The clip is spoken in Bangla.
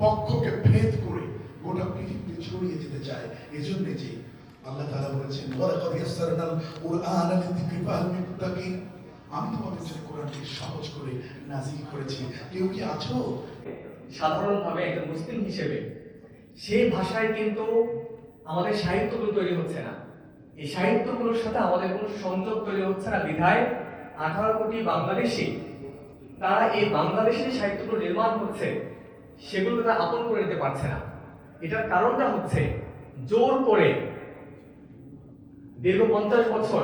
পক্ষকে ভেদ করে গোটা পৃথিবীতে ছড়িয়ে যেতে চায়। এজন্য যে আল্লাহ তাআলা বলেছেন, ওয়ালাকাদ ইয়াসসারনাল কুরআন লিযিকরি মিন মুদ্দাকির আমি তোমাদের জন্য কোরআনকে সহজ করে নাজিল করেছি। কেউ কি আছো? সাধারণভাবে একজন মুসলিম হিসেবে সেই ভাষায় কিন্তু আমাদের সাহিত্যগুলো তৈরি হচ্ছে না। এই সাহিত্যগুলোর সাথে আমাদের কোনো সংযোগ তৈরি হচ্ছে না। বিধায় আঠারো কোটি বাংলাদেশি তারা এই বাংলাদেশি যে সাহিত্যগুলো নির্মাণ হচ্ছে সেগুলো তারা আপন করে নিতে পারছে না। এটার কারণটা হচ্ছে জোর করে দীর্ঘ পঞ্চাশ বছর